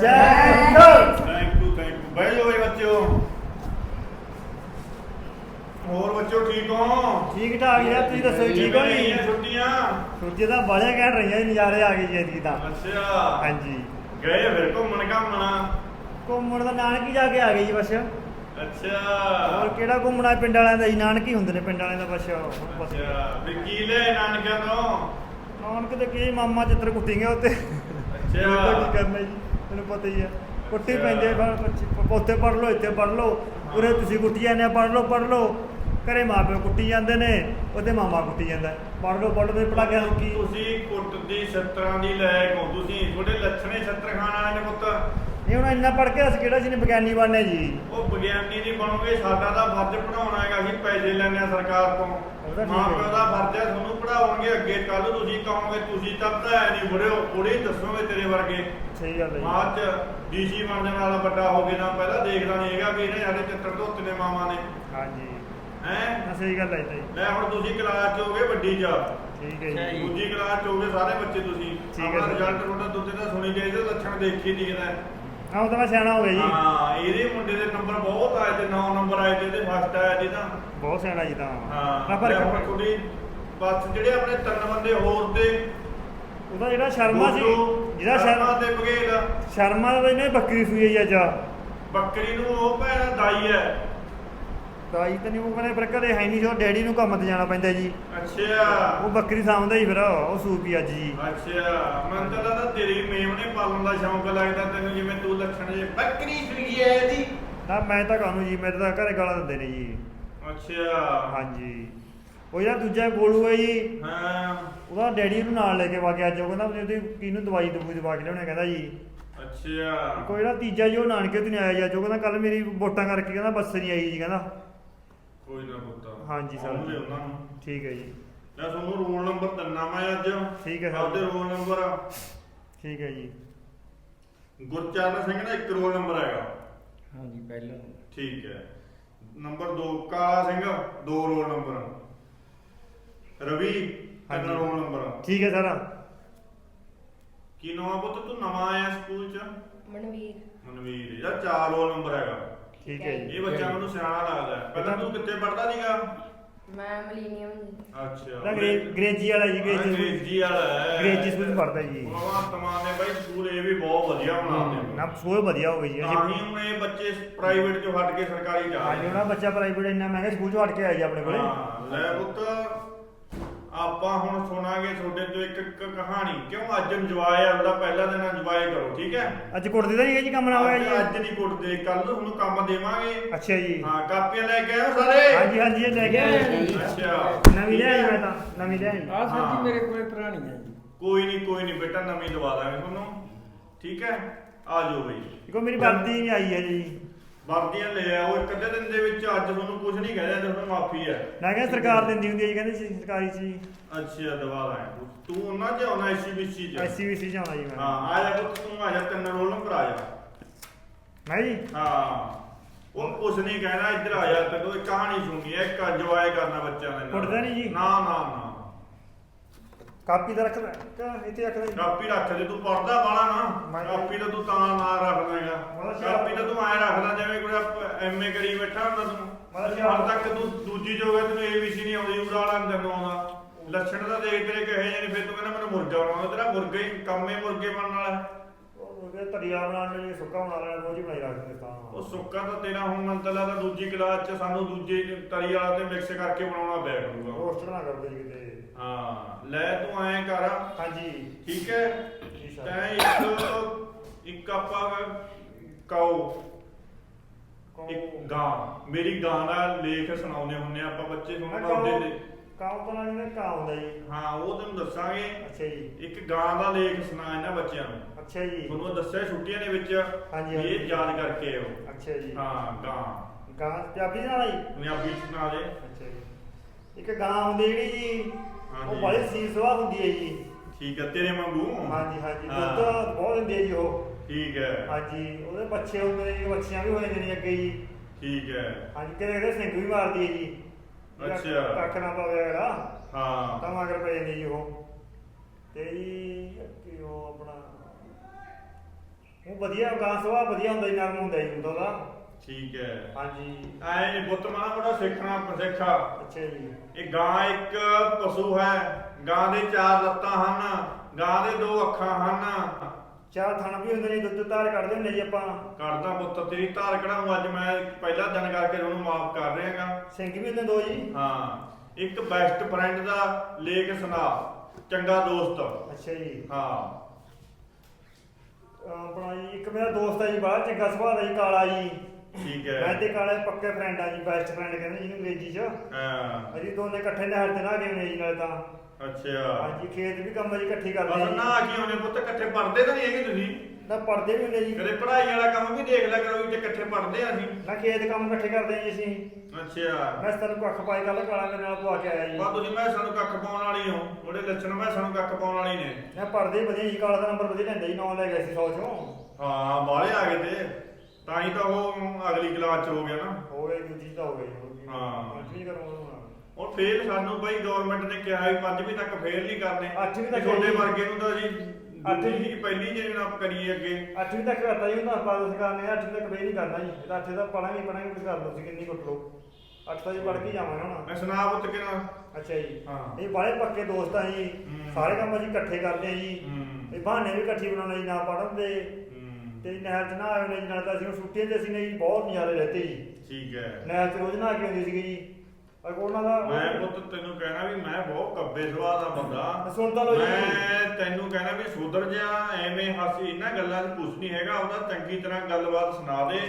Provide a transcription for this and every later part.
Jai Hind thank you thank you ਬਹਿ ਜਾਓ ਜੀ ਬੱਚਿਓ। ਹੋਰ ਬੱਚਿਓ ਠੀਕ ਹੋ? ਠੀਕ ਠਾਕ ਯਾਰ ਤੁਸੀਂ ਦੱਸੋ ਜੀ, ਠੀਕ ਹੋ ਕਿਵੇਂ ਜੀ? ਰਹੀਆਂ ਛੁੱਟੀਆਂ। ਛੁੱਟੀ ਤਾਂ ਬਾਹਲੇ ਕਹਿ ਰਹੀਆਂ ਜੀ, ਨਜ਼ਾਰੇ ਆ ਗਏ ਜੀ ਐਤਕੀ ਤਾਂ। ਅੱਛਾ। ਹਾਂਜੀ। ਗਏ ਫਿਰ ਘੁੰਮਣ ਘਾਮਣਾ? ਘੁੰਮਣ ਦਾ ਨਾਨਕੀ ਜਾ ਕੇ ਆ ਗਏ ਜੀ ਬਸ। ਅੱਛਾ। ਹੋਰ ਕਿਹੜਾ ਘੁੰਮਣਾ ਪਿੰਡ ਵਾਲਿਆਂ ਦਾ ਜੀ? ਨਾਨਕੀ ਹੁੰਦੇ ਨੇ ਪਿੰਡ ਵਾਲਿਆਂ ਦਾ ਬਸ ਹੁਣ ਬਸ। ਅੱਛਾ। ਵੀ ਕੀ ਲੈ ਨਾਨਕਿਆਂ ਤੋਂ? ਨਾਨਕ ਦੇ ਕੀ ਮਾਮਾ ਚਿੱਤਰ ਕੁੱਟੀਂਗੇ ਉੱਤੇ। ਉਹਦਾ ਕੀ ਕਰਨਾ ਜੀ? ਤੈਨੂੰ ਪਤਾ ਹੀ ਹੈ। ਕੁੱਟੀ। ਪੈਂਦੇ ਫਿਰ ਉੱਥੇ ਪੜ ਲਓ ਇੱਥੇ ਪੜ ਲਓ। ਉਰੇ ਤੁਸੀਂ ਕੁੱਟੀ ਜਾਂਦੇ ਆ ਪੜ ਲਓ ਪੜ ਲਓ। ਘਰੇ ਮਾਪੇ ਕੁੱਟੀ ਜਾਂਦੇ ਨੇ ਉਹਦੇ ਮਾਮਾ ਕੁੱਟੀ ਜਾਂਦਾ। ਪੜ ਲਓ ਪੜ ਲਓ ਪੜਾ ਗਿਆ ਕੀ ਤੁਸੀਂ ਕੁੱਟ ਦੀ ਛੱਤਰਾਂ ਦੀ ਲੈ ਕੋ ਤੁਸੀਂ ਤੁਹਾਡੇ ਲੱਛਣੇ ਛੱਤਰ ਖਾਣ ਵਾਲੇ ਨੇ ਪੁੱਤ। ਨਹੀਂ ਹੁਣ ਇੰਨਾ ਪੜ ਕੇ ਅਸੀਂ ਕਿਹੜਾ ਸੀ ਨੇ ਵਿਗਿਆਨੀ ਬਣਨੇ ਜੀ? ਉਹ ਵਿਗਿਆਨੀ ਨਹੀਂ ਬਣੋਗੇ ਸਾਡਾ ਤਾਂ ਫਰਜ਼ ਪੜਾਉਣਾ ਹੈਗਾ ਅਸੀਂ ਪੈਸੇ ਲੈਣੇ ਆ ਸਰਕਾਰ ਤੋਂ। ਉਹਦਾ ਠੀਕ ਮਾਂ ਹੈ। ਪਿਓ ਦਾ ਫਰਜ਼ ਹੈ ਤੁਹਾਨੂੰ ਪੜਾਉਣਗੇ ਅੱਗੇ ਕੱਲ ਤੁਸੀਂ ਕਹੋਗੇ ਤੁਸੀਂ ਤਾਂ ਪੜਾਇਆ ਨਹੀਂ ਬੁੜਿਓ ਬੁੜੇ ਦੱਸੋਗੇ ਤੇਰੇ ਵਰਗੇ। ਸਹੀ ਗੱਲ ਹੈ ਜੀ। ਬਾਅਦ ਚ ਡੀਸੀ ਬਣ ਜਾਣ ਵਾਲਾ ਵੱਡਾ ਹੋ ਗਿਆ ਨਾ ਪਹਿਲਾਂ ਦੇਖਦਾ ਨਹੀਂ ਹੈਗਾ ਵੀ ਇਹਨੇ ਸਾਡੇ ਚੱਤਰ ਧੋਤੇ ਨੇ ਮਾਮਾ ਨੇ। ਹਾਂਜੀ। ਹੈ? ਨਾ ਸਹੀ ਗੱਲ ਹੈ ਜੀ। ਲੈ ਹੁਣ ਤੁਸੀਂ ਕਲਾਸ ਚ ਹੋਗੇ ਵੱਡੀ ਚ ਠੀਕ ਹੈ ਜੀ। ਦੂਜੀ ਕਲਾਸ ਚ ਹੋਗੇ ਸਾਰੇ ਬੱਚੇ ਤੁਸੀਂ। ਠੀਕ ਹੈ ਆਪਣਾ ਸਰ। ਰਿਜ਼ਲਟ ਤੁਹਾਡਾ ਦੁੱਤੇ ਦਾ ਸੁਣੀ ਜਾਈਦਾ ਲੱਛਣ ਦੇਖੀ ਦਿਖਦਾ ਹੈ ਹਾਂ ਉਹ ਤਾਂ ਮੈਂ ਸਿਆਣਾ ਹੋ ਗਿਆ ਜੀ। ਹਾਂ ਇਹਦੇ ਮੁੰਡੇ ਦੇ ਨੰਬਰ ਬਹੁਤ ਆਏ ਤੇ 9 ਨੰਬਰ ਆਏ ਤੇ ਇਹਦੇ ਫਸਟ ਆਇਆ ਜੀ ਤਾਂ। ਬਹੁਤ ਸਿਆਣਾ ਜੀ ਤਾਂ। ਹਾਂ ਪਰ ਤੁਹਾਡੀ ਬਸ ਜਿਹੜੇ ਆਪਣੇ ਤਿੰਨ ਬੰਦੇ ਹੋਰ ਤੇ ਉਹਦਾ ਜਿਹੜਾ ਸ਼ਰਮਾ ਸੀ ਜਿਹੜਾ ਸ਼ਰਮਾ ਤੇ ਬਗੇਲ ਸ਼ਰਮਾ ਦਾ ਇਹਨੇ ਬੱਕਰੀ ਸੂਈ ਹੈ ਜੀ ਅੱਜ। ਬੱਕਰੀ ਨੂੰ ਉਹ ਭੈਣ ਦਾਈ ਹੈ। ਦਾਈ ਤਾਂ ਨਹੀਂ ਉਹ ਕਹਿੰਦੇ ਪਰ ਘਰੇ ਹੈ ਨਹੀਂ ਜੋ ਡੈਡੀ ਨੂੰ ਕੰਮ ਤੇ ਜਾਣਾ ਪੈਂਦਾ ਜੀ। ਅੱਛਾ। ਉਹ ਬੱਕਰੀ ਸਾਂਭਦਾ ਹੀ ਫਿਰ ਉਹ ਸੂਪੀ ਅੱਜ ਜੀ। ਅੱਛਾ। ਮੈਨੂੰ ਤਾਂ ਲੱਗਦਾ ਤੇਰੀ ਮੇਮ ਨੇ ਪਾਲਣ ਦਾ ਸ਼ੌਂਕ ਲੱਗਦਾ ਤੈਨੂੰ ਜਿਵੇਂ ਤੂੰ ਲੱਛਣ ਜੇ ਬੱਕਰੀ ਸੂਈ ਹੈ ਇਹਦੀ। ਨਾ ਮੈਂ ਤਾਂ ਕਾਹਨੂੰ ਜੀ ਮੇਰੇ ਤਾਂ ਘਰੇ ਗਾਲਾਂ ਦਿੰਦੇ ਨੇ ਜੀ। ਅੱਛਾ। ਹਾਂਜੀ। ਉਹ ਜਿਹੜਾ ਦੂਜਾ ਗੋਲੂ ਹੈ ਜੀ ਹਾਂ। ਉਹਦਾ ਡੈਡੀ ਨੂੰ ਨਾਲ ਲੈ ਕੇ ਵਾ ਕੇ ਅੱਜ ਉਹ ਕਹਿੰਦਾ ਵੀ ਉਹਦੀ ਕਿਹਨੂੰ ਦਵਾਈ ਦਵਾਈ ਦਵਾ ਕੇ ਲਿਆਉਣਾ ਕਹਿੰਦਾ ਜੀ। ਅੱਛਾ। ਕੋਈ ਜਿਹੜਾ ਤੀਜਾ ਜੀ ਉਹ ਨਾਨਕੇ ਤੋਂ ਨਹੀਂ ਆਇਆ ਜੀ ਅੱਜ ਉਹ ਕਹਿੰਦਾ ਕੱਲ ਮੇਰੀ ਵੋਟਾਂ ਕਰਕੇ ਕਹਿੰਦਾ ਬੱਸ ਨਹੀਂ ਆਈ ਜੀ ਕਹਿੰਦਾ। ਕੋਈ ਨਾ ਪੁੱਤ। ਹਾਂਜੀ ਸਰ। ਆਉਂਦੇ ਉਹਨਾਂ ਨੂੰ। ਠੀਕ ਹੈ ਜੀ। ਮੈਂ ਤੁਹਾਨੂੰ ਰੋਲ ਨੰਬਰ ਦਿੰਨਾ ਮੈਂ ਅੱਜ। ਠੀਕ ਹੈ ਸਰ। ਆਪਦੇ ਰੋਲ ਨੰਬਰ ਠੀਕ ਹੈ ਜੀ। ਗੁਰਚਰਨ ਸਿੰਘ ਦਾ ਇੱਕ ਰੋਲ ਨੰਬਰ ਹੈਗਾ। ਹਾਂਜੀ ਪਹਿਲਾਂ ਠੀਕ ਹੈ। ਨੰਬਰ 2 ਕਾਲਾ ਸਿੰਘ ਦੋ ਰੋਲ ਨੰਬਰ ਰਵੀ ਤਿੰਨ ਹਾਂਜੀ। ਰੋਲ ਨੰਬਰ ਠੀਕ ਹੈ ਸਰ। ਕੀ ਨਵਾਂ ਪੁੱਤ? ਤੂੰ ਨਵਾਂ ਆਇਆ ਸਕੂਲ ਚ? ਮਨਵੀਰ। ਮਨਵੀਰ। ਇਹਦਾ ਚਾਰ ਰੋਲ ਨੰਬਰ ਹੈਗਾ। ਠੀਕ ਹੈ ਜੀ। ਇਹ ਬੱਚਾ ਮੈਨੂੰ ਸਿਆਣਾ ਲੱਗਦਾ ਹੈ। ਪਹਿਲਾਂ ਤੂੰ ਕਿੱਥੇ ਪੜਦਾ ਸੀਗਾ? ਮੈਂ ਮਲੀਨੀਅਮ ਜੀ। ਅੱਛਾ। ਇਹਦਾ ਅੰਗਰੇਜ਼- ਅੰਗਰੇਜ਼ੀ ਵਾਲਾ ਜੀ ਅੰਗਰੇਜ਼ੀ ਸਕੂਲ। ਅੰਗਰੇਜ਼ੀ ਵਾਲਾ ਹੈ। ਅੰਗਰੇਜ਼ੀ ਸਕੂਲ 'ਚ ਪੜ੍ਹਦਾ ਜੀ। ਭਗਵੰਤ ਮਾਨ ਨੇ ਬਾਈ ਸਕੂਲ ਇਹ ਵੀ ਬਹੁਤ ਵਧੀਆ ਬਣਾਉਂਦੇ ਨਾ ਸਕੂਲ ਵਧੀਆ ਹੋ ਗਈ ਜੀ ਤਾਂ ਹੀ ਹੁਣ ਇਹ ਬੱਚੇ ਪ੍ਰਾਈਵੇਟ ਚੋਂ ਹਟ ਕੇ ਸਰਕਾਰੀ ਜਾ ਹਾਂਜੀ ਰਹੇ ਉਹਨਾਂ ਬੱਚਾ ਪ੍ਰਾਈਵੇਟ ਇੰਨਾ ਮਹਿੰਗਾ ਸਕੂਲ 'ਚ ਹਟ ਕੇ ਆਇਆ ਜੀ ਆਪਣੇ ਕੋਲੇ। ਹਾਂ ਲੈ ਪੁੱਤ। ਆਪਾਂ ਹੁਣ ਸੁਣਾਂਗੇ ਤੁਹਾਡੇ ਤੋਂ ਇੱਕ ਇੱਕ ਕਹਾਣੀ। ਕਿਉਂ ਅੱਜ ਇੰਜੋਏ ਆਉਂਦਾ ਪਹਿਲਾ ਦਿਨ ਇੰਜੋਏ ਕਰੋ ਠੀਕ ਹੈ? ਅੱਜ ਕੁੱਟਦੇ ਤਾਂ ਨਹੀਂ ਹੈ ਜੀ ਕੰਮ ਨਾ ਹੋਇਆ ਜੀ। ਅੱਜ ਨਹੀਂ ਕੁੱਟਦੇ ਕੱਲ ਤੁਹਾਨੂੰ ਕੰਮ ਦੇਵਾਂਗੇ। ਅੱਛਾ ਜੀ। ਹਾਂ ਕਾਪੀਆਂ ਲੈ ਕੇ ਆਓ ਸਾਰੇ। ਹਾਂਜੀ ਹਾਂਜੀ ਇਹ ਲੈ ਕੇ ਆਇਆ ਜੀ। ਅੱਛਾ। ਨਵੀਂ ਲਿਆਈ ਮੈਂ ਤਾਂ ਨਵੀਂ ਲਿਆਈ ਆ ਸਰ। ਜੀ ਮੇਰੇ ਕੋਲੇ ਪੁਰਾਣੀ ਹੈ ਜੀ। ਕੋਈ ਨਹੀਂ ਕੋਈ ਨਹੀਂ ਬੇਟਾ ਨਵੀਂ ਦਵਾ ਦਾਂਗੇ ਤੁਹਾਨੂੰ। ਠੀਕ ਹੈ? ਆ ਜਾਓ ਬਈ। ਦੇਖੋ ਮੇਰੀ ਵਰਦੀ ਨਹੀਂ ਆਈ ਹੈ ਜੀ। ਵਰਦੀਆਂ ਲੈ ਆਓ ਇੱਕ ਅੱਧੇ ਦਿਨ ਦੇ ਵਿੱਚ ਅੱਜ ਤੁਹਾਨੂੰ ਕੁਝ ਨਹੀਂ ਕਹਿ ਰਿਹਾ ਤੁਹਾਨੂੰ ਮਾਫੀ ਹੈ। ਮੈਂ ਕਿਹਾ ਸਰਕਾਰ ਦਿੰਦੀ ਹੁੰਦੀ ਹੈ ਜੀ ਕਹਿੰਦੇ ਸੀ ਸਰਕਾਰੀ ਜੀ ਅੱਛਾ ਦਵਾ ਦਾਂਗੇ ਤੂੰ। ਉਹਨਾਂ ਚ ਆਉਣਾ ਐਸਸੀਬੀਸੀ ਚ? ਐਸਸੀਬੀਸੀ ਆਉਣਾ ਜੀ ਮੈਂ। ਹਾਂ ਆ ਜਾ ਪੁੱਤ ਤੂੰ ਆ ਜਾ ਤਿੰਨ ਰੋਲ ਨੰਬਰ ਆ ਜਾ। ਮੈਂ ਜੀ? ਹਾਂ। ਉਹ ਕੁਛ ਨਹੀਂ ਕਹਿਣਾ ਇੱਧਰ ਆ ਜਾ ਤੈਨੂੰ ਕਹਾਣੀ ਸੁਣਨੀ ਹੈ ਇੱਕ ਇੰਜੋਏ ਕਰਨਾ ਬੱਚਿਆਂ ਦੇ ਨਾਲ। ਕੁੱਟਦਾ ਨਹੀਂ ਜੀ? ਨਾ ਨਾ ਨਾ। ਕਾਪੀ ਦਾ ਰੱਖਦਾ ਕਾ ਇੱਥੇ ਰੱਖਦਾ ਕਾਪੀ ਰੱਖ ਜੇ ਤੂੰ ਪੜਦਾ ਵਾਲਾ ਨਾ ਕਾਪੀ ਤਾਂ ਤੂੰ ਤਾਂ ਨਾ ਰੱਖਦਾ ਹੈਗਾ। ਕਾਪੀ ਤਾਂ ਤੂੰ ਐ ਰੱਖਦਾ ਜਿਵੇਂ ਕੋਈ ਐਮਏ ਕਰੀ ਬੈਠਾ ਹੁੰਦਾ ਤੂੰ। ਮਤਲਬ ਹਾਲ ਤੱਕ ਤੂੰ ਦੂਜੀ ਜੋਗਾ ਤੈਨੂੰ ਏਬੀਸੀ ਨਹੀਂ ਆਉਂਦੀ ਉਡਾਲਾ ਨਹੀਂ ਤੈਨੂੰ ਆਉਂਦਾ। ਲੱਛਣ ਤਾਂ ਦੇਖ ਤੇਰੇ ਕਹੇ ਜਾਨੀ ਫਿਰ ਤੂੰ ਕਹਿੰਦਾ ਮੈਨੂੰ ਮੁਰਗਾ ਬਣਾਉਣਾ ਤੇਰਾ ਮੁਰਗਾ ਹੀ ਕੰਮੇ ਮੁਰਗੇ ਬਣਨ ਵਾਲਾ। ਉਹਦੇ ਤਰੀਆ ਬਣਾਉਣ ਲਈ ਸੁੱਕਾ ਬਣਾ ਲੈਣਾ ਹੀ ਬਣਾਈ ਰੱਖਦੇ ਤਾਂ। ਉਹ ਸੁੱਕਾ ਤਾਂ ਤੇਰਾ ਹੁਣ ਮੈਨੂੰ ਤਾਂ ਦੂਜੀ ਕਲਾਸ ਚ ਸਾਨੂੰ ਦੂਜੇ ਤਰੀ ਵਾਲਾ ਤੇ ਮਿਕਸ ਕਰਕੇ ਬਣਾਉਣਾ ਪਿਆ ਕਰੂਗਾ ਰੋਸਟ ਨਾ ਕਰਦੇ ਜੀ ਕਿਤੇ। ਹਾਂ ਲੈ ਤੂੰ ਐਂ ਕਰ। ਹਾਂਜੀ। ਠੀਕ ਹੈ? ਜੀ ਸਰ। ਤੈਂ ਇੱਕ ਇੱਕ ਆਪਾਂ ਕਾਓ। ਇੱਕ ਗਾਂ। ਮੇਰੀ ਗਾਂ ਦਾ ਲੇਖ ਸੁਣਾਉਂਦੇ ਹੁੰਨੇ ਆ ਆਪਾਂ ਬੱਚੇ ਮੈਂ ਸੁਣਾਉਂਦੇ ਕਾਉ ਨੇ। ਕਾਉ ਤਾਂ ਨਹੀਂ ਕਾ ਹੁੰਦਾ ਜੀ ਹਾਂ। ਉਹ ਤੈਨੂੰ ਦੱਸਾਂਗੇ। ਅੱਛਾ ਜੀ। ਇੱਕ ਗਾਂ ਦਾ ਲੇਖ ਸੁਣਾ ਇਹਨਾਂ ਬੱਚਿਆਂ ਨੂੰ। ਅੱਛਾ ਜੀ। ਤੁਹਾਨੂੰ ਦੱਸਿਆ ਛੁੱਟੀਆਂ ਦੇ ਵਿੱਚ? ਹਾਂਜੀ, ਵੀ ਇਹ ਹਾਂਜੀ। ਯਾਦ ਕਰਕੇ ਆਓ ਅੱਛਾ ਜੀ। ਹਾਂ ਗਾਂ ਗਾਂ ਪੰਜਾਬੀ ਦੇ ਨਾਲ ਆਈ ਪੰਜਾਬੀ ਚ ਸੁਣਾ ਦੇ। ਅੱਛਾ ਜੀ। ਇੱਕ ਗਾਂ ਹੁੰਦੀ ਜਿਹੜੀ ਜੀ ਉਹ। ਬੜੀ ਸੀਲ ਸਵਾ ਹੁੰਦੀ ਹੈ ਜੀ। ਠੀਕ ਹੈ ਤੇਰੇ ਵਾਂਗੂ? ਹਾਂਜੀ ਹਾਂਜੀ। ਹਾਂ। ਦੁੱਧ ਬਹੁਤ ਦਿੰਦੀ ਹੈ ਜੀ ਉਹ। ਠੀਕ ਹੈ। ਹਾਂਜੀ ਉਹਦੇ ਬੱਚੇ ਹੁੰਦੇ ਨੇ ਜੀ ਬੱਚੀਆਂ ਵੀ ਹੋ ਜਾਂਦੀਆਂ ਨੇ ਅੱਗੇ ਜੀ। ਠੀਕ ਹੈ। ਹਾਂਜੀ ਕਿਤੇ ਕਿਤੇ ਸਿੰਘ ਵੀ ਮਾਰਦੀ ਹੈ ਜੀ। ਅੱਛਾ। ਕੱਖ ਨਾ ਪਾਵੇ ਅਗਲਾ। ਹਾਂ। ਤਾਂ ਮਗਰ ਪੈ ਜਾਂਦੀ ਜੀ ਉਹ। ਤੇ ਜੀ ਅੱਗੇ ਉਹ ਆਪਣਾ ਉਹ ਵਧੀਆ ਗਾਂ ਸੁਭਾਅ ਵਧੀਆ ਹੁੰਦਾ ਜੀ ਨਰਮ ਹੁੰਦਾ ਜੀ ਹੁੰਦਾ ਉਹਦਾ। ਠੀਕ ਹੈ। ਹਾਂਜੀ। ਐ ਪੁੱਤ ਮਾਂ ਬੜਾ ਸਿੱਖਣਾ ਸਿੱਖਾ। ਅੱਛਾ ਜੀ। ਇਹ ਗਾਂ ਇੱਕ ਪਸ਼ੂ ਹੈ। ਗਾਂ ਦੇ ਚਾਰ ਲੱਤਾਂ ਹਨ ਗਾਂ ਦੇ ਦੋ ਅੱਖਾਂ ਹਨ। ਚਾਰ ਥਣ ਵੀ ਹੁੰਦੇ ਨੇ ਦੁੱਧ ਧਾਰ ਕੱਢਦੇ ਹੁੰਦੇ ਜੀ ਆਪਾਂ। ਕਰਦਾ ਪੁੱਤ ਤੇਰੀ ਧਾਰ ਕਢਾਉਂ ਅੱਜ ਮੈਂ ਪਹਿਲਾ ਦਿਨ ਕਰਕੇ ਉਹਨੂੰ ਮਾਫ ਕਰ ਰਿਹਾਗਾ। ਸਿੰਘ ਵੀ ਹੁੰਦੇ ਦੋ ਜੀ। ਹਾਂ ਇੱਕ ਬੈਸਟ ਫਰੈਂਡ ਦਾ ਲੇਖ ਸੁਣਾ ਚੰਗਾ ਦੋਸਤ। ਅੱਛਾ ਜੀ। ਹਾਂ। ਆਪਣਾ ਜੀ ਇੱਕ ਮੇਰਾ ਦੋਸਤ ਹੈ ਜੀ ਬੜਾ ਚੰਗਾ ਸੁਭਾਅ ਦਾ ਜੀ ਕਾਲਾ ਜੀ। ਠੀਕ ਮੈਂ ਹੈ ਤੇ ਕਾਲੇ ਪੱਕੇ ਫਰੈਂਡ ਆ ਜੀ ਬੈਸਟ ਫਰੈਂਡ ਕਹਿੰਦੇ ਜਿਹਨੂੰ ਅੰਗਰੇਜ਼ੀ 'ਚ। ਹਾਂ। ਅਸੀਂ ਦੋਨੇ ਇਕੱਠੇ ਨਹਿਰ ਤੇ ਨਾ ਗਏ ਨੇ ਜੀ ਨਾਲ ਤਾਂ। ਅੱਛਾ। ਹਾਂਜੀ ਖੇਤ ਵੀ ਕੰਮ ਜੀ ਇਕੱਠੀ ਕਰਦੇ ਬਸ ਨਾ ਕੀ ਹੋਣੇ ਪੁੱਤ ਇਕੱਠੇ ਪੜਦੇ ਤਾਂ ਨਹੀਂ ਹੈਗੇ ਤੁਸੀਂ। ਨਾ ਪੜਦੇ ਵੀ ਹੁੰਦੇ ਜੀ। ਕਦੇ ਪੜ੍ਹਾਈ ਵਾਲਾ ਕੰਮ ਵੀ ਦੇਖ ਲਿਆ ਕਰੋ ਵੀ ਜੇ ਇਕੱਠੇ ਪੜਦੇ ਆ ਅਸੀਂ। ਨਾ ਖੇਤ ਕੰਮ ਇਕੱਠੇ ਕਰਦੇ ਜੀ ਅਸੀਂ। ਅੱਛਾ। ਮੈਂ ਤੈਨੂੰ ਕੱਖ ਪਾਈ ਕੱਲ ਕਾਲਾ ਮੇਰੇ ਨਾਲ ਪਵਾ ਕੇ ਆਇਆ ਜੀ। ਬਾ ਤੁਸੀਂ ਮੈਂ ਸਾਨੂੰ ਕੱਖ ਪਾਉਣ ਵਾਲੀ ਹੋ। ਉਹਦੇ ਲੱਛਣ ਮੈਂ ਸਾਨੂੰ ਕੱਖ ਪਾਉਣ ਵਾਲੀ ਨੇ। ਮੈਂ ਪੜਦੇ ਵਧੀਆ ਜੀ ਕਾਲਾ ਦਾ ਨੰਬਰ ਵਧੀਆ ਲੈਂਦਾ ਜੀ ਨੌ ਲੈ ਗਿਆ ਸੀ 100 ਚੋਂ। ਹਾਂ ਬਾਹਲੇ ਆ ਗਏ ਤੇ। ਤਾਂ ਹੀ ਤਾਂ ਉਹ ਅਗਲੀ ਕਲਾਸ ਚ ਹੋ ਗਿਆ ਨਾ। ਹੋ ਗਏ ਦੂਜੀ ਤਾਂ ਹੋ ਗਈ। ਹੋ। ਗਈ ਹਾਂ। ਕੀ ਕਰੂੰਗਾ ਹੁਣ ਫੇਲ ਸਾਨੂੰ ਬਈ ਗਵਰਨਮੈਂਟ ਨੇ ਕਿਹਾ ਵੀ ਪੰਜਵੀਂ ਤੱਕ ਫੇਲ ਨਹੀਂ ਕਰਨੇ। ਅੱਠਵੀਂ ਤੱਕ ਜੀ। ਵਰਗੇ ਨੂੰ ਤਾਂ ਜੀ ਅੱਠਵੀਂ- ਅੱਠਵੀਂ ਪਹਿਲੀ ਜੇ ਨਾ ਕਰੀਏ ਅੱਗੇ। ਅੱਠਵੀਂ ਤੱਕ ਕਰਤਾ ਜੀ ਉਹਨਾਂ ਆਪਾਂ ਸਰਕਾਰ ਨੇ ਅੱਠਵੀਂ ਤੱਕ ਵੇ ਨਹੀਂ ਕਰਨਾ ਜੀ। ਇਹਦਾ ਅੱਠੇ ਦਾ ਪੜਾਂਗੇ ਪੜਾਂਗੇ ਕੁਝ ਕਰ ਲਓ ਤੁਸੀਂ ਕਿੰਨੀ ਕੁੱਟ ਲਓ। ਅੱਠ ਤਾਂ ਜੀ ਪੜ ਕੇ ਜਾਵਾਂਗੇ ਹੁਣ। ਮੈਂ ਸੁਣਾ ਪੁੱਤ ਕਿਨਾ ਅੱਛਾ ਜੀ। ਹਾਂ। ਇਹ ਬਾਲੇ ਪੱਕੇ ਦੋਸਤ ਆ ਜੀ। ਸਾਰੇ ਕੰਮ ਅਸੀਂ ਇਕੱਠੇ ਕਰਦੇ ਆ ਜੀ। ਇਹ ਬਹਾਨੇ ਵੀ ਇਕੱਠੀ ਬਣਾਉਣੇ ਜੀ ਨਾ ਪੜਨ ਦੇ। ਤੇ ਨਹਿਰ ਚ ਨਾ ਆਏ ਨੇ ਜੀ ਨਾਲ ਤਾਂ ਅਸੀਂ ਛੁੱਟੀਆਂ 'ਚ ਅਸੀਂ ਨੇ ਜੀ ਬਹੁਤ ਨਜ਼ਾਰੇ ਲੈਤੇ ਜੀ। ਠੀਕ ਹੈ। ਨਹਿਰ ਚ ਰੋਜ਼ ਨਹਾ ਕੇ ਆਉਂਦੀ ਸੀਗੀ ਜੀ। ਅਗਰ ਉਹਨਾਂ ਦਾ ਮੈਂ ਪੁੱਤ ਤੈਨੂੰ ਕਹਿਣਾ ਵੀ ਮੈਂ ਬਹੁਤ ਕੱਬੇ ਸੁਭਾਅ ਦਾ ਬੰਦਾ। ਸੁਣਦਾ ਲਓ ਜੀ। ਮੈਂ ਤੈਨੂੰ ਕਹਿਣਾ ਵੀ ਸੁਧਰ ਜਾ ਐਵੇਂ ਹਾਸੀ ਇਹਨਾਂ ਗੱਲਾਂ 'ਚ ਕੁਝ ਨਹੀਂ ਹੈਗਾ ਉਹਦਾ ਚੰਗੀ ਤਰ੍ਹਾਂ ਗੱਲਬਾਤ ਸੁਣਾ ਦੇ।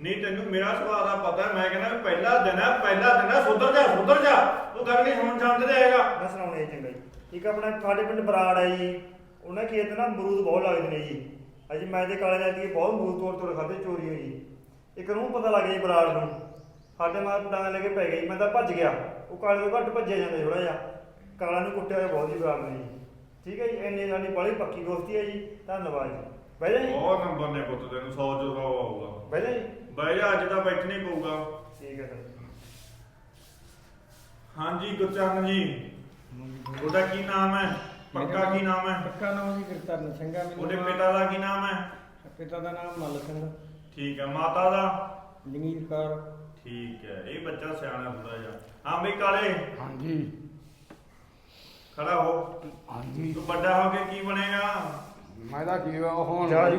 ਨਹੀਂ ਤੈਨੂੰ ਮੇਰਾ ਸੁਭਾਅ ਦਾ ਪਤਾ ਮੈਂ ਕਹਿੰਦਾ ਵੀ ਪਹਿਲਾ ਦਿਨ ਹੈ ਪਹਿਲਾ ਦਿਨ ਹੈ ਸੁਧਰ ਜਾ ਸੁਧਰ ਜਾ। ਉਹ ਗੱਲ ਨਹੀਂ ਸੁਣ ਜਾਂਦੇ ਹੈਗਾ। ਮੈਂ ਸੁਣਾਉਣੇ ਚੰਗਾ ਜੀ। ਇੱਕ ਆਪਣਾ ਸਾਡੇ ਪਿੰਡ ਬਰਾੜ ਹੈ ਜੀ। ਉਹਨਾਂ ਖੇਤ ਨਾ ਅਮਰੂਦ ਬਹੁਤ ਲੱਗਦੇ ਨੇ ਜੀ। ਅਜੀ ਮੈਂ ਤੇ ਕਾਲੇ ਜਾਂਦੀ ਬਹੁਤ ਅਮਰੂਦ ਤੋੜ ਤੋੜ ਖਾਦੇ ਚੋਰੀ ਹੋਈ ਜੀ। ਇੱਕ ਨੂੰ ਪਤਾ ਲੱਗ ਗਿਆ ਬਰਾੜ ਨੂੰ। ਸਾਡੇ ਮਾਂ ਡਾਂਗ ਲੈ ਕੇ ਪੈ ਗਈ ਮੈਂ ਤਾਂ ਭੱਜ ਗਿਆ। ਉਹ ਕਾਲੇ ਤੋਂ ਘੱਟ ਭੱਜਿਆ ਜਾਂਦਾ ਥੋੜਾ ਜਿਹਾ। ਕਾਲਾ ਨੂੰ ਕੁੱਟਿਆ ਹੋਇਆ ਬਹੁਤ ਜੀ ਬਰਾੜ ਨੇ ਜੀ। ਠੀਕ ਹੈ ਜੀ ਇੰਨੀ ਸਾਡੀ ਬੜੀ ਪੱਕੀ ਦੋਸਤੀ ਹੈ ਜੀ। ਧੰਨਵਾਦ ਜੀ। ਬਹਿ ਜਾ ਜੀ। ਬਹੁਤ ਨੰਬਰ ਨੇ ਪੁੱਤ ਤੈਨੂੰ 100 ਚੋਂ 100 ਆਊਗਾ। ਬਹਿ ਜਾ ਜਾ। ਅੱਜ ਤਾਂ ਬੈਠਣੇ ਪਊਗਾ। ਠੀਕ ਹੈ ਸਰ। ਹਾਂਜੀ ਗੁਰਚਰਨ ਜੀ। ਉਹਦਾ ਕੀ ਨਾਮ ਹੈ? ਪੱਕਾ ਕੀ ਨਾਮ ਹੈ? ਪੱਕਾ ਨਾਮ ਜੀ ਗੁਰਤਰਨ ਸਿੰਘ ਆ। ਉਹਦੇ ਪਿਤਾ ਦਾ ਕੀ ਨਾਮ ਹੈ? ਪਿਤਾ ਦਾ ਨਾਮ ਮੱਲ ਸਿੰਘ। ਠੀਕ ਹੈ ਮਾਤਾ ਦਾ? ਜੰਗੀਰ ਕੌਰ। ਠੀਕ ਹੈ ਇਹ ਬੱਚਾ ਸਿਆਣਾ ਥੋੜਾ ਜਿਹਾ ਹਾਂ ਬਈ ਕਾਲੇ। ਹਾਂਜੀ। ਖੜਾ ਹੋ। ਹਾਂਜੀ। ਤੂੰ ਵੱਡਾ ਹੋ ਕੇ ਕੀ ਬਣੇਗਾ? ਮੈਂ ਤਾਂ ਕੀ ਹੁਣ ਜਹਾਜ਼।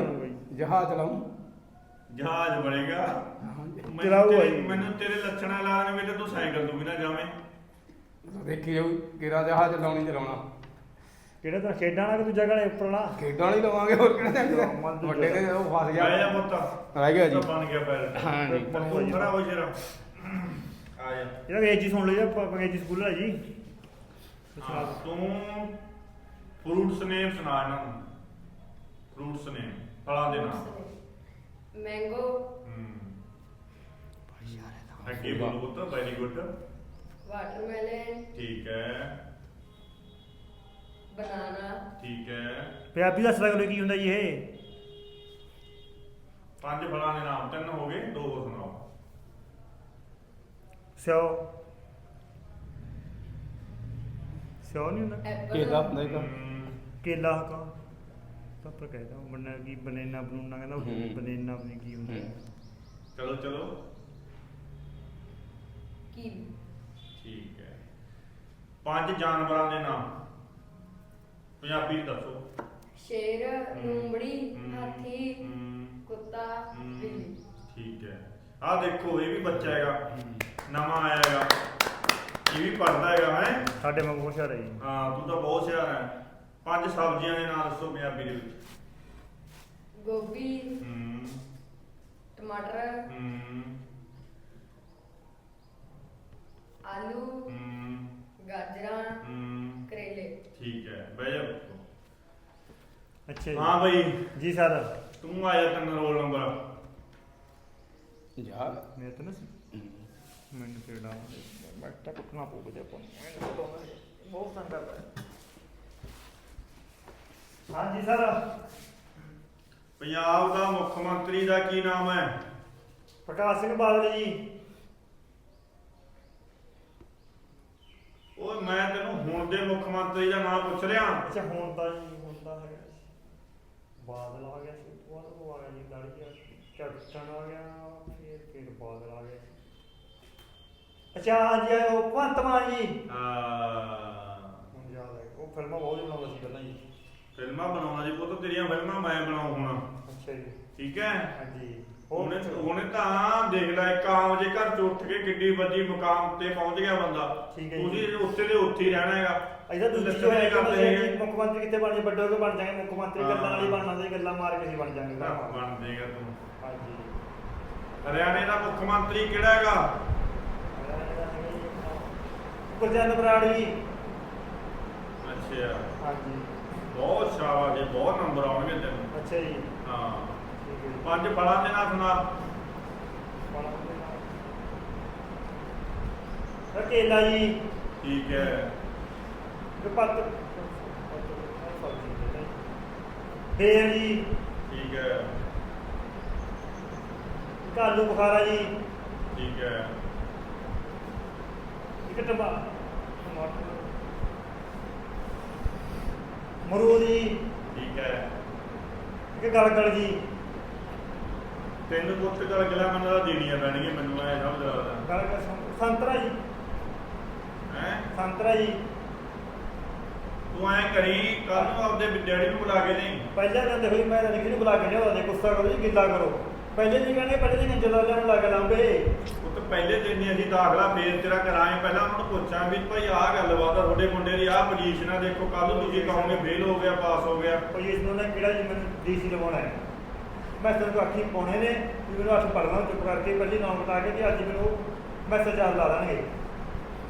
ਜਹਾਜ਼ ਚਲਾਉਂ। ਜਹਾਜ਼ ਬਣੇਗਾ। ਹਾਂਜੀ। ਮੈਨੂੰ ਚਲਾਊ ਤੇਰੇ- ਬਾਈ। ਮੈਨੂੰ ਤੇਰੇ ਲੱਛਣਾਂ ਲਾਣ ਵਿੱਚ ਤੂੰ ਸਾਈਕਲ ਤੋਂ ਵੀ ਨਾ ਜਾਵੇਂ। ਦੇਖੀ ਜਾਊ ਕਿਹੜਾ ਜਹਾਜ਼ ਚਲਾਉਣੀ ਚਲਾਉਣਾ। ਕਿਹੜਾ ਤਾਂ ਖੇਡਾਂ ਵਾਲਾ ਕਿ ਦੂਜਾ ਗਾਲੇ ਉੱਪਰ ਵਾਲਾ? ਖੇਡਾਂ ਵਾਲੀ ਲਵਾਂਗੇ ਹੋਰ ਕਿਹੜਾ ਚਾਹੀਦਾ। ਵੱਡੇ ਤੇ ਉਹ ਫਸ ਜਾ ਗਿਆ ਪੁੱਤ। ਰਹਿ ਗਿਆ ਜੀ। ਤਾਂ ਬਣ ਗਿਆ ਪੈਰ ਹਾਂਜੀ ਤੂੰ ਖੜਾ ਹੋ ਸ਼ੇਰਾ ਆ ਜਾ। ਇਹਦਾ ਅੰਗਰੇਜ਼ੀ ਸੁਣ ਲਓ ਜੀ ਆਪਾਂ ਅੰਗਰੇਜ਼ੀ ਸਕੂਲ ਹੈ ਜੀ। ਹਾਂ, ਤੂੰ ਫਰੂਟਸ ਨੇਮ ਸੁਣਾ ਇਹਨਾਂ ਨੂੰ। ਫਰੂਟਸ ਨੇਮ ਫਲਾਂ ਦੇ ਨਾਮ ਮੈਂਗੋ। ਹੂੰ। ਅੱਗੇ ਬੋਲ ਪੁੱਤ ਵੈਰੀ ਗੁੱਡ ਵਾਟਰਮੈਲਨ। ਠੀਕ ਹੈ। ਬਨਾਨਾ। ਠੀਕ ਹੈ। ਪੰਜਾਬੀ ਦੱਸ ਲੱਗਦਾ ਕੀ ਹੁੰਦਾ ਜੀ ਇਹ? ਪੰਜ ਫਲਾਂ ਦੇ ਨਾਮ ਤਿੰਨ ਹੋ ਗਏ ਦੋ ਹੋਰ ਸੁਣਾਓ। ਸਿਓ। ਸਿਓ ਨਹੀਂ ਹੁੰਦਾ? ਕੇਲਾ ਐਪਲ ਹੁੰਦਾ ਹਮ, ਕੇਲਾ ਕਾ ਤਾਂ ਪਰ ਕਹਿੰਦਾ ਬਣਾ ਕੀ ਬਨੇਨਾ ਬਨੂਨਾ ਕਹਿੰਦਾ ਹੂੰ। ਬਨੇਨਾ ਬਣੇ ਕੀ ਹੁੰਦਾ। ਹੂੰ। ਚਲੋ ਚਲੋ। ਕੀਵੀ ਠੀਕ ਹੈ। ਪੰਜ ਜਾਨਵਰਾਂ ਦੇ ਨਾਮ। ਪੰਜਾਬੀ ਚ ਦੱਸੋ। ਸ਼ੇਰ ਹਮ, ਲੂੰਬੜੀ ਹਮ, ਹਾਥੀ ਹਮ, ਕੁੱਤਾ ਹਮ, ਬਿੱਲੀ। ਠੀਕ ਹੈ। ਆਹ ਦੇਖੋ ਇਹ ਵੀ ਬੱਚਾ ਹੈਗਾ। ਨਵਾਂ ਆਇਆ ਹੈਗਾ। ਇਹ ਵੀ ਪੜਦਾ ਹੈਗਾ ਹੈ? ਸਾਡੇ ਵਾਂਗੂ ਹੁਸ਼ਿਆਰ ਹੈ ਜੀ। ਹਾਂ ਤੂੰ ਤਾਂ ਬਹੁਤ ਸਿਆਣਾ ਹੈ। ਪੰਜ ਸਬਜ਼ੀਆਂ ਦੇ ਨਾਮ ਦੱਸੋ ਪੰਜਾਬੀ ਦੇ ਵਿੱਚ। ਗੋਭੀ ਹੂੰ। ਟਮਾਟਰ। ਹੂੰ। ਆਲੂ। ਹੂੰ। ਗਾਜਰਾਂ। ਹੂੰ ਕਰੇਲੇ ਠੀਕ ਹੈ ਬਹਿ ਜਾ ਪੁੱਤੋ। ਅੱਛਾ ਜੀ। ਹਾਂ ਬਈ। ਜੀ ਸਰ। ਤੂੰ ਆਇਆ ਤਿੰਨ ਰੋਲ ਨੰਬਰ। ਜਹਾਜ਼ ਮੇਰੇ ਤਾਂ ਨਾ ਸੀ ਮੈਨੂੰ ਕਿਹੜਾ ਬੈਠਾ ਕੁੱਟਣਾ ਪਊਗਾ ਜੇ ਆਪਾਂ। ਬਹੁਤ ਤੰਗ ਕਰਦਾ ਹੈ। ਹਾਂ ਜੀ ਸਰ। ਪੰਜਾਬ ਦਾ ਮੁੱਖ ਮੰਤਰੀ ਦਾ ਕੀ ਨਾਮ ਹੈ? ਪ੍ਰਕਾਸ਼ ਸਿੰਘ ਬਾਦਲ ਜੀ। ਓਏ ਮੈਂ ਤੈਨੂੰ ਹੁਣ ਦੇ ਮੁੱਖ ਮੰਤਰੀ ਦਾ ਨਾਮ ਪੁੱਛ ਰਿਹਾ। ਅੱਛਾ ਹੁਣ ਤਾਂ ਜੀ। ਬਾਦਲ ਆ ਗਿਆ ਸੀ ਉਸ ਤੋਂ ਬਾਅਦ ਉਹ ਆ ਗਿਆ ਜੀ ਦਾੜੀਆ ਕੈਪਟਨ ਆ ਗਿਆ ਫਿਰ ਫਿਰ ਬਾਦਲ ਆ ਗਿਆ। ਅੱਛਾ ਹਾਂਜੀ ਆਇਓ ਭਗਵੰਤ ਮਾਨ ਜੀ। ਹਾਂ। ਹੁਣ ਯਾਦ ਹੈ ਉਹ ਫਿਲਮਾਂ ਬਹੁਤ ਬਣਾਉਂਦਾ ਸੀ ਪਹਿਲਾਂ ਜੀ। ਫਿਲਮਾਂ ਬਣਾਉਣਾ ਜੀ ਪੁੱਤ ਤੇਰੀਆਂ ਫਿਲਮਾਂ ਮੈਂ ਬਣਾਉ ਹੁਣ। ਅੱਛਾ ਜੀ। ਠੀਕ ਹੈ? ਹਾਂਜੀ। ਉਹਨੇ ਉਹਨੇ ਤਾਂ ਦੇਖ ਲੈ ਇੱਕ ਆਮ ਜੇ ਘਰ ਚ ਉੱਠ ਕੇ ਕਿੱਡੀ ਵੱਡੀ ਮੁਕਾਮ ਤੇ ਪਹੁੰਚ ਗਿਆ ਬੰਦਾ। ਠੀਕ ਹੈ ਜੀ। ਤੁਸੀਂ ਉੱਥੇ ਦੇ ਉੱਥੇ ਹੀ ਰਹਿਣਾ ਹੈਗਾ। ਇਹਦਾ ਦੂਜੀ ਲੱਛਣ ਕਰਦੇ ਹੈਗੇ। ਮੁੱਖ ਮੰਤਰੀ ਕਿੱਥੇ ਬਣ ਜੇ ਵੱਡੇ ਹੋ ਕੇ ਬਣ ਜਾਗੇ ਮੁੱਖ ਮੰਤਰੀ ਗੱਲਾਂ ਨਾਲ ਹੀ। ਬਣਨਾ ਤੇ ਗੱਲਾਂ ਮਾਰ ਕੇ ਹੀ ਬਣ ਜਾਗੇ। ਤਾਂ ਬਣ ਜਾਏਗਾ ਤੂੰ। ਹਾਂਜੀ। ਹਰਿਆਣੇ ਦਾ ਮੁੱਖ ਮੰਤਰੀ ਕਿਹੜਾ ਹੈਗਾ? ਗੁਰਜਨ ਬਰਾੜ ਜੀ। ਅੱਛਾ। ਹਾਂਜੀ। ਬਹੁਤ ਸ਼ਾਬਾਸ਼ ਜੀ ਬਹੁਤ ਨੰਬਰ ਆਉਣਗੇ ਤੈਨੂੰ। ਅੱਛਾ ਜੀ। ਹਾਂ। ਪੰਜ ਫਲਾਂ ਦੇ ਨਾਂ ਸੁਣਾ। ਕੇਲਾ ਜੀ। ਠੀਕ ਹੈ। ਪੱਤ ਬੇਰ ਜੀ। ਠੀਕ ਹੈ। ਕਾਲੂ ਬੁਖਾਰਾ ਜੀ। ਠੀਕ ਹੈ। ਇੱਕ ਟਬਾ ਮਰੂਦ ਜੀ। ਠੀਕ ਹੈ। ਇੱਕ ਗਲਗਲ ਜੀ। ਤੈਨੂੰ ਪੁੱਤ ਗੱਲ ਗਲਾ ਮੈਨੂੰ ਤਾਂ ਦੇਣੀਆਂ ਪੈਣਗੀਆਂ ਮੈਨੂੰ ਐ ਸਮਝ ਲੱਗਦਾ ਸੰ- ਸੰਤਰਾ ਜੀ। ਹੈ? ਸੰਤਰਾ ਜੀ। ਤੂੰ ਐ ਕਰੀ ਕੱਲ ਨੂੰ ਆਪਦੇ ਡੈਡੀ ਨੂੰ ਬੁਲਾ ਕੇ ਨਹੀਂ ਪਹਿਲਾਂ ਤਾਂ ਦੇਖੋ ਜੀ ਮੈਂ ਤਾਂ ਨਿੱਕੀ ਨੂੰ ਬੁਲਾ ਕੇ ਲਿਆਉਂਦਾ ਜੀ ਗੁੱਸਾ ਕਰੋ ਜੀ ਗਿੱਲਾ ਕਰੋ। ਪਹਿਲੇ ਜੀ ਕਹਿੰਦੇ ਪਹਿਲੇ ਜੀ ਜਲਾ ਲੈਣ ਲੱਗ ਲਾਂਬੇ। ਉਹ ਤਾਂ ਪਹਿਲੇ ਦਿਨ ਹੀ ਅਸੀਂ ਦਾਖਲਾ ਫੇਰ ਤੇਰਾ ਕਰਾਂਗੇ ਪਹਿਲਾਂ ਉਹਨਾਂ ਨੂੰ ਪੁੱਛਾਂ ਵੀ ਭਾਈ ਆਹ ਗੱਲਬਾਤ ਆ ਤੁਹਾਡੇ ਮੁੰਡੇ ਦੀ ਆਹ ਪੋਜੀਸ਼ਨ ਆ ਦੇਖੋ ਕੱਲ ਨੂੰ ਤੁਸੀਂ ਕਹੋਗੇ ਫੇਲ ਹੋ ਗਿਆ ਪਾਸ ਹੋ ਗਿਆ। ਕੋਈ ਇਸ ਨੂੰ ਨਾ ਕਿਹੜਾ ਜੀ ਮੈਨੂੰ ਡੀਸੀ ਲਵਾਉਣਾ ਹੈ। ਮੈਂ ਤੁਹਾਨੂੰ ਆਖੀ ਪਾਉਣੇ ਨੇ ਵੀ ਮੈਨੂੰ ਅੱਠ ਪੜਨਾ ਚੁੱਪ ਕਰਕੇ ਪਹਿਲੀ ਨਾਮ ਬਤਾ ਕੇ ਕਿ ਅੱਜ ਮੈਨੂੰ ਮੈਸੇਜ ਆ ਲਾ ਦੇਣਗੇ।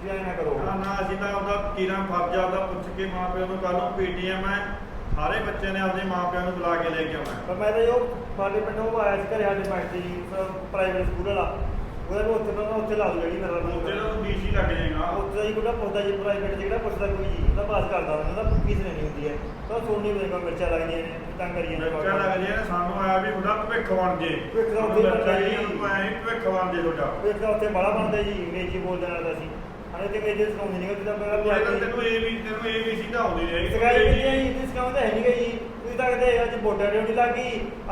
ਜੀ ਐਂ ਨਾ ਕਰੋ। ਨਾ ਨਾ ਅਸੀਂ ਤਾਂ ਉਹਦਾ ਕੀਰਾਂ ਫਰਜ਼ ਉਹਦਾ ਪੁੱਛ ਕੇ ਮਾਂ ਪਿਓ ਨੂੰ ਕੱਲ ਨੂੰ ਪੀਟੀਐਮ ਹੈ। ਸਾਰੇ ਬੱਚੇ ਨੇ ਆਪਦੇ ਮਾਂ ਪਿਓ ਨੂੰ ਬੁਲਾ ਕੇ ਲੈ ਕੇ ਆਉਣਾ ਪਰ ਮੈਂ ਤਾਂ ਜੋ ਸਾਡੇ ਪਿੰਡ ਉਹ ਆਇਆ ਸੀ ਘਰੇ ਸਾਡੇ ਪਿੰਡ ਜੀ ਪ੍ਰਾਈਵੇਟ ਸਕੂਲ ਵਾਲਾ। ਉਹਦੇ ਕੋਲ ਉੱਥੇ ਕਿਹਾ ਉੱਥੇ ਲਾ ਦੂ ਜਿਹੜੀ ਮੇਰਾ ਤੂੰ ਡੀਸੀ ਲੱਗ ਜਾਏਗਾ। ਉੱਥੇ ਦਾ ਜੀ ਕੋਈ ਪੁੱਛਦਾ ਜੀ ਪ੍ਰਾਈਵੇਟ ਜਿਹੜਾ ਪੁੱਛਦਾ ਕੋਈ ਜੀ ਉਹਦਾ ਪਾਸ ਕਰਦਾ ਉਹਨਾਂ ਦਾ ਫੀਸ ਨਹੀਂ ਹੁੰਦੀ ਹੈ। ਤਾਂ ਸੁਣਨੀ ਬੇਗਾ ਮਿਰਚਾਂ ਲੱਗਦੀਆਂ ਨੇ ਤੰਗ ਕਰੀਏ ਬੱਚਾ ਲੱਗ ਜੇ ਨਾ ਸਾਨੂੰ ਆਇਆ ਵੀ ਉਹਦਾ ਭਵਿੱਖ ਬਣ ਜੇ। ਭਵਿੱਖ ਦਾ ਉੱਥੇ ਬਣਦਾ ਜੀ। ਨੂੰ ਐਂ ਭਵਿੱਖ ਬਣ ਜੇ ਤੁਹਾਡਾ। ਇੱਕ ਤਾਂ ਉੱਥੇ ਬੜਾ ਬਣਦਾ ਜੀ ਅੰਗਰੇਜ਼ੀ ਬੋਲਦੇ ਨਾਲ ਦਾ ਸੀ ਹਾਲੇ ਤੇ ਅੰਗਰੇਜ਼ੀ ਸਿਖਾਉਂਦੇ ਨਹੀਂ ਉਹਦਾ ਮੇਰਾ ਉਹ ਕਹਿੰਦਾ ਪੰਜਾਬੀ ਤੈਨੂੰ ਇਹ ਵੀ ਤੈਨੂੰ ਇਹ ਵੀ ਸਿੱਧਾ ਆਉਂਦੀ ਰਹੇਗੀ ਸਿਖਾਈ ਕਿੰਨੀ ਹੈ ਜੀ ਤੁਸੀਂ ਸਿਖਾਉਂਦੇ ਹੈ ਨਹੀਂ ਗਈ ਤੁਸੀਂ ਤਾਂ ਕਹਿੰਦੇ ਅੱਜ ਬੋਟਾ ਡਿਊਟੀ ਲੱਗ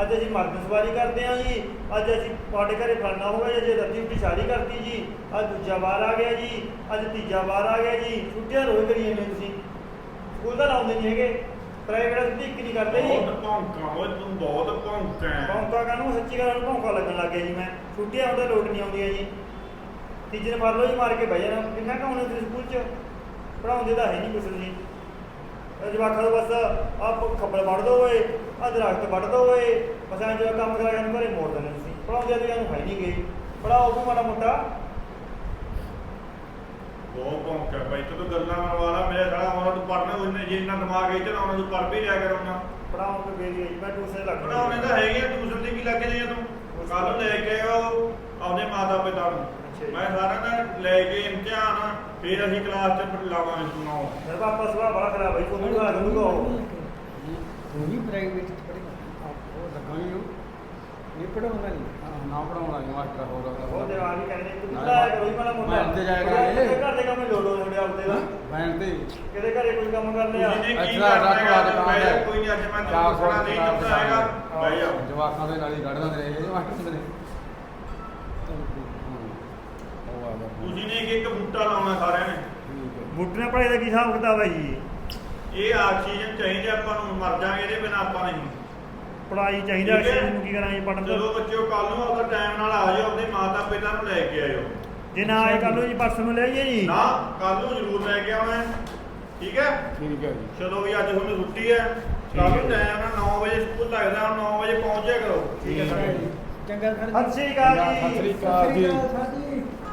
ਅੱਜ ਅਸੀਂ ਮਰਦ ਸਵਾਰੀ ਕਰਦੇ ਹਾਂ ਜੀ ਅੱਜ ਅਸੀਂ ਤੁਹਾਡੇ ਘਰੇ ਫੜਨਾ ਹੋਗਾ ਜੇ ਰੱਤੀ ਉੱਟੀ ਸਾਰੀ ਕਰਤੀ ਜੀ ਅੱਜ ਦੂਜਾ ਵਾਰ ਆ ਗਿਆ ਜੀ ਅੱਜ ਤੀਜਾ ਵਾਰ ਆ ਗਿਆ ਜੀ ਛੁੱਟੀਆਂ ਰੋਜ਼ ਕਰੀ ਜਾਂਦੇ ਤੁਸੀਂ। ਸਕੂਲ ਤਾਂ ਲਾਉਂਦੇ ਨਹੀਂ ਹੈਗੇ ਪ੍ਰਾਈਵੇਟ ਅਸੀਂ ਇੱਕ ਨਹੀਂ ਕਰਦੇ ਜੀ। ਬਹੁਤ ਭੌਂਕਾ ਓਏ ਤੂੰ ਬਹੁਤ ਭੌਂਕਾ ਹੈ। ਭੌਂਕਾ ਕਾਨੂੰ ਸੱਚੀ ਗੱਲ ਨੂੰ ਭੌਂਕਾ ਲੱਗਣ ਲੱਗ ਗਿਆ ਜੀ ਮੈਂ। ਛੁੱਟੀਆਂ ਉਹਦਾ ਲੋਟ ਨਹੀਂ ਆਉਂਦੀਆਂ ਜੀ। ਤੀਜੇ ਮਾਰ ਲਓ ਜੀ ਮਾਰ ਕੇ ਬਹਿ ਜਾਣਾ। ਕਿੰਨਾ ਕੁ ਆਉਣੇ ਤੁਸੀਂ ਸਕੂਲ 'ਚ? ਪੜਾਉਂਦੇ ਤਾਂ ਹੈ ਨਹੀਂ ਕੁਛ ਇਹ ਜਵਾਕਾਂ ਨੂੰ ਬਸ ਆਪ ਖੱਬਲ ਵੱਢ ਦੋ ਓਏ ਆ ਦਰਖਤ ਵੱਢ ਦੋ ਓਏ। ਬਸ ਐਂ ਜਿਹਾ ਕੰਮ ਕਰਾਇਆ ਨੂੰ ਘਰੇ ਮੋੜ ਦਿੰਦੇ ਤੁਸੀਂ। ਪੜਾਉਂਦੇ ਤਾਂ ਇਹਨੂੰ ਹੈ ਨਹੀਂ ਗਏ ਪੜਾਓ ਉਹ ਮਾੜਾ ਮੋਟਾ। ਬਹੁਤ ਭੌਂਕਾ ਭਾਈ ਤੂੰ ਤਾਂ ਗੱਲਾਂ ਮਰਵਾ ਲਾ ਮੇਰੇ ਸਾਲਾ ਉਹਨਾਂ ਨੂੰ ਪੜਨਾ ਉਹਨੇ ਜੇ ਇੰਨਾ ਦਿਮਾਗ ਇੱਥੇ ਲਾਉਣਾ ਤੂੰ ਪੜ ਵੀ ਲਿਆ ਕਰ ਉਹਨਾਂ ਪੜਾਉਂ ਤੇ ਬੇਰੀ ਜੀ ਮੈਂ ਟੂਸ਼ਨ ਲੱਗ ਪੜਾਉਣੇ ਤਾਂ ਹੈਗੇ ਆ ਟਿਊਸ਼ਨ ਤੇ ਕੀ ਲੱਗ ਜਾਈਏ ਤੂੰ? ਕੱਲ ਨੂੰ ਲੈ ਕੇ ਆਓ ਮਾਤਾ ਪਿਤਾ ਨੂੰ। ਮੈਂ ਸਾਰਿਆਂ ਦਾ ਲੈ ਕੇ ਇਮਤਿਹਾਨ ਫਿਰ ਅਸੀਂ ਕਲਾਸ ਚ ਲਾਵਾਂਗੇ ਸੁਣਾਓ। ਮੇਰੇ ਪਾਪਾ ਸੁਭਾਅ ਬੜਾ ਖਰਾਬ ਹੈ ਤੁਹਾਨੂੰ ਘਰ ਨੂੰ ਕਹੋ ਉਹ ਵੀ ਪ੍ਰਾਈਵੇਟ ਚ ਪੜ੍ਹੇਗਾ ਉਹ ਲੱਗਾ ਨਹੀਂ ਉਹ। ਇਹ ਪੜਾਉਂਦਾ ਨਹੀਂ ਹਾਂ, ਨਾ ਪੜਾਉਣਾ ਜੀ ਮਾਸਟਰ ਹੋਰ ਉਹ ਤੇ ਆ ਵੀ ਕਹਿੰਦੇ ਤੂੰ ਪੜਾਇਆ ਕਰੋ ਜੀ ਮਾੜਾ ਮੋਟਾ ਮੈਂ ਤੇ ਜਾਇਆ ਕਰਾਂਗੇ। ਘਰ ਦੇ ਕੰਮ ਲੋੜੋ ਤੁਹਾਡੇ ਆਪਦੇ ਦਾ। ਬੈਂਕ ਤੇ। ਕਿਤੇ ਘਰੇ ਕੋਈ ਕੰਮ ਕਰ ਲਿਆ ਅੱਛਾ, ਕਰਨਾ ਰੱਖ ਹੈਗਾ ਲਾ ਦੁਕਾਨ ਬਹਿ ਜਾ, ਤੇ। ਕੋਈ ਨਹੀਂ ਅੱਜ ਮੈਂ ਚਾਰ ਤੈਨੂੰ ਸੌ ਪੁੱਛਣਾ ਨਹੀਂ ਚਾਹੁੰਦਾ ਹੈਗਾ। ਜਾ। ਜਵਾਕਾਂ ਦੇ ਨਾਲ ਹੀ ਕੱਢ ਦਿੰਦੇ ਰਹੇ ਇਹ ਮਾਸਟਰ। ਨੇ ਉਹ ਆ ਗਿਆ ਤੁਸੀਂ ਨੇ ਇੱਕ ਇੱਕ ਬੂਟਾ ਲਾਉਣਾ ਸਾਰਿਆਂ ਨੇ। ਬੁੱਟੇ ਪੜਾਈ ਦਾ ਕੀ ਹਿਸਾਬ ਕਿਤਾਬ ਹੈ ਜੀ? ਇਹ ਆਕਸੀਜਨ ਚਾਹੀਦੀ ਆਪਾਂ ਨੂੰ ਮਰ ਜਾਾਂਗੇ ਇਹਦੇ ਬਿਨਾਂ ਆਪਾਂ ਨਹੀਂ। ਪੜਾਈ ਚਾਹੀਦਾ ਠੀਕ ਹੈ। ਸੀ ਨੂੰ ਕੀ ਕਰਾਂਗੇ ਪੜਨ ਚਲੋ ਬੱਚਿਓ ਕੱਲ ਨੂੰ ਆਪਦਾ ਟਾਈਮ ਨਾਲ ਆ ਜਾਓ ਆਪਣੇ ਮਾਤਾ ਪਿਤਾ ਨੂੰ ਲੈ ਕੇ ਆਇਓ। ਜੇ ਨਾ ਆਏ ਕੱਲ ਨੂੰ ਜੀ ਪਰਸੋਂ ਨੂੰ ਲੈ ਆਈਏ ਜੀ? ਨਾ ਕੱਲ ਨੂੰ ਜ਼ਰੂਰ ਲੈ ਕੇ ਆਉਣਾ ਹੈ। ਠੀਕ ਹੈ? ਠੀਕ ਹੈ ਜੀ। ਚਲੋ ਵੀ ਅੱਜ ਤੁਹਾਨੂੰ ਛੁੱਟੀ ਹੈ। ਕੱਲ ਨੂੰ। ਟਾਈਮ ਨਾਲ 9 ਵਜੇ ਸਕੂਲ ਲੱਗਦਾ 9 ਵਜੇ ਪਹੁੰਚਿਆ ਕਰੋ। ਠੀਕ ਹੈ ਸਰ ਚੰਗਾ ਸਰ ਸਤਿ ਸ਼੍ਰੀ ਅਕਾਲ ਜੀ। ਸਤਿ ਸ਼੍ਰੀ ਅਕਾਲ ਜੀ।